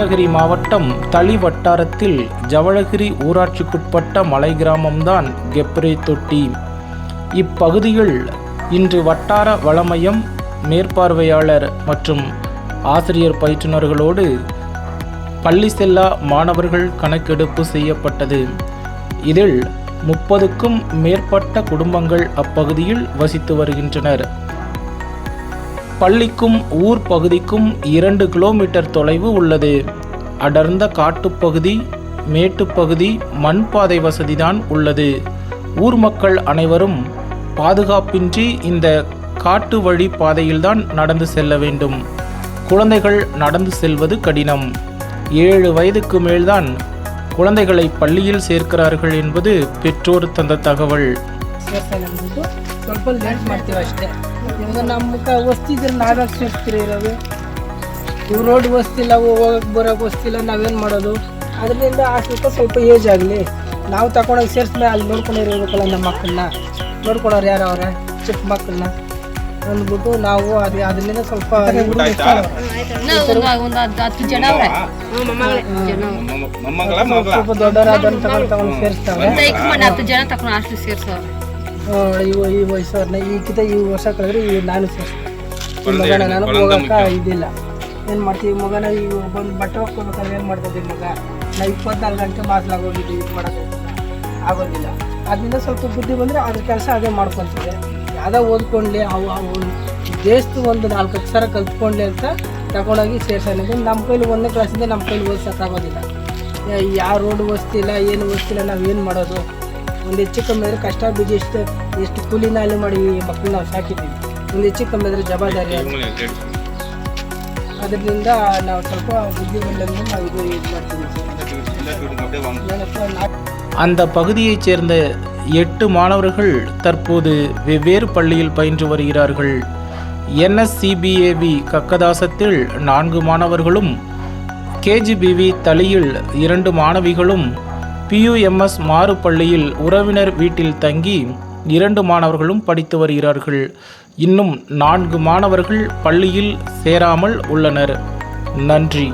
கிருஷ்ணகிரி மாவட்டம் தளி வட்டாரத்தில் ஜவளகிரி ஊராட்சிக்குட்பட்ட மலை கிராமம்தான் கெப்ரே தொட்டி. இப்பகுதியில் இன்று வட்டார வளமையம் மேற்பார்வையாளர் மற்றும் ஆசிரியர் பயிற்றுனர்களோடு பள்ளி செல்லா மாணவர்கள் கணக்கெடுப்பு செய்யப்பட்டது. இதில் முப்பதுக்கும் மேற்பட்ட குடும்பங்கள் அப்பகுதியில் வசித்து வருகின்றனர். பள்ளிக்கும் ஊர் பகுதிக்கும் இரண்டு கிலோமீட்டர் தொலைவு உள்ளது. அடர்ந்த காட்டுப்பகுதி மேட்டுப்பகுதி மண் பாதை வசதிதான் உள்ளது. ஊர் மக்கள் அனைவரும் பாதுகாப்பின்றி இந்த காட்டு வழி பாதையில்தான் நடந்து செல்ல வேண்டும். குழந்தைகள் நடந்து செல்வது கடினம். ஏழு வயதுக்கு மேல்தான் குழந்தைகளை பள்ளியில் சேர்க்கிறார்கள் என்பது பெற்றோர் தந்த தகவல். ಅಂದ್ಬಿಟ್ಟು ಸ್ವಲ್ಪ ಲೇಟ್ ಮಾಡ್ತೀವಿ ಅಷ್ಟೇ. ಇವಾಗ ನಮ್ಮ ಕ ವಸ್ತಿದ್ರೆ ನಾವ್ಯಾಕೆ ಸೇರ್ತೀರಿ ಇರೋದು. ಇವು ರೋಡ್ ವಸ್ತಿಲ್ಲ ಹೋಗಕ್ಕೆ ಬರೋಕೆ ವಸ್ತಿಲ್ಲ ನಾವೇನು ಮಾಡೋದು? ಅದರಿಂದ ಆ ಸ್ವಲ್ಪ ಸ್ವಲ್ಪ ಏಜ್ ಆಗಲಿ. ನಾವು ತಗೊಂಡೋಗಿ ಸೇರಿಸ್ಮೇಲೆ ಅಲ್ಲಿ ನೋಡ್ಕೊಂಡಿರ್ಬೇಕಲ್ಲ ನಮ್ಮ ಮಕ್ಕಳನ್ನ. ನೋಡ್ಕೊಳೋರು ಯಾರು ಅವ್ರೆ? ಚಿಕ್ಕ ಮಕ್ಕಳನ್ನ. ಅಂದ್ಬಿಟ್ಟು ನಾವು ಅದೇ ಅದರಿಂದ ಸ್ವಲ್ಪ ಸ್ವಲ್ಪ ದೊಡ್ಡವರಾದ ತಗೊಂಡು ತಗೊಂಡು ಸೇರಿಸ್ತಾವೆ ಹತ್ತು ಜನ ತಕೊಂಡು ಅಷ್ಟು ಸೇರ್ಸೋರು ಇವು ಈ ವಯಸ್ಸವ್ರನ್ನ ಈಗಿಂತ ಈ ವರ್ಷ ಕಳೆದ್ರೆ ಈ ನಾನು ಸರ್ ಮಗನ ನಾನು ಹೋಗಕ್ಕ ಇದಿಲ್ಲ. ಏನು ಮಾಡ್ತೀವಿ ಮಗನ ಈಗ ಬಂದು ಬಟ್ಟೆ ಹೋಗ್ಕೋಬೇಕಾದ್ರೆ ಏನು ಮಾಡ್ತಿದ್ದೀವಿ ಮಗ? ನಾ ಇಪ್ಪತ್ನಾಲ್ಕು ಗಂಟೆ ಮಾಸ್ಲಾಗ ಹೋಗಿದ್ದು ಇದು ಮಾಡೋದು ಆಗೋದಿಲ್ಲ. ಅದರಿಂದ ಸ್ವಲ್ಪ ಬುದ್ಧಿ ಬಂದರೆ ಅದ್ರ ಕೆಲಸ ಅದೇ ಮಾಡ್ಕೊತೀವಿ ಯಾವುದೋ ಓದ್ಕೊಂಡ್ಲಿ ಅವು ಅವು ದೇಶದ ಒಂದು ನಾಲ್ಕು ಅಕ್ಷರ ಕಲ್ತ್ಕೊಂಡ್ಲಿ ಅಂತ ತಗೊಂಡೋಗಿ ಸೇರ್ಸೋದು ನಮ್ಮ ಕೈಲಿ ಒಂದನೇ ಕ್ಲಾಸಿಂದ ನಮ್ಮ ಕೈಲಿ ಓದ್ಸೋಕ್ಕಾಗೋದಿಲ್ಲ. ಯಾವ ರೋಡ್ ಓದಿಸ್ತಿಲ್ಲ ಏನು ಓದಿಸ್ತಿಲ್ಲ ನಾವು ಏನು ಮಾಡೋದು? ಒಂದು ಹೆಚ್ಚು ಕಮ್ಮಿ ಆದರೆ ಕಷ್ಟ ಬೀಜ ಎಷ್ಟು ಎಷ್ಟು ಕೂಲಿನ ಅಲ್ಲಿ ಮಾಡಿ ಈ ಮಕ್ಕಳನ್ನ ನಾವು ಸಾಕಿದ್ದೀವಿ ಒಂದು ಹೆಚ್ಚು ಕಮ್ಮಿ ಆದರೆ ಜವಾಬ್ದಾರಿ ಅದು. ಅದರಿಂದ ನಾವು ಸ್ವಲ್ಪ ಬುದ್ಧಿ ಬಂದಂಗೆ ನಾವು ಇದು ಇದು ಮಾಡ್ತೀವಿ ಸರ್ ಏನಪ್ಪ ನಾ- அந்த பகுதியைச் சேர்ந்த எட்டு மாணவர்கள் தற்போது வெவ்வேறு பள்ளியில் பயின்று வருகிறார்கள் என்எஸ்சிபிஏவி கக்கதாசத்தில் நான்கு மாணவர்களும் கேஜிபிவி தளியில் இரண்டு மாணவிகளும் பியூஎம்எஸ் மாறு பள்ளியில் உறவினர் வீட்டில் தங்கி இரண்டு மாணவர்களும் படித்து வருகிறார்கள். இன்னும் நான்கு மாணவர்கள் பள்ளியில் சேராமல் உள்ளனர். நன்றி.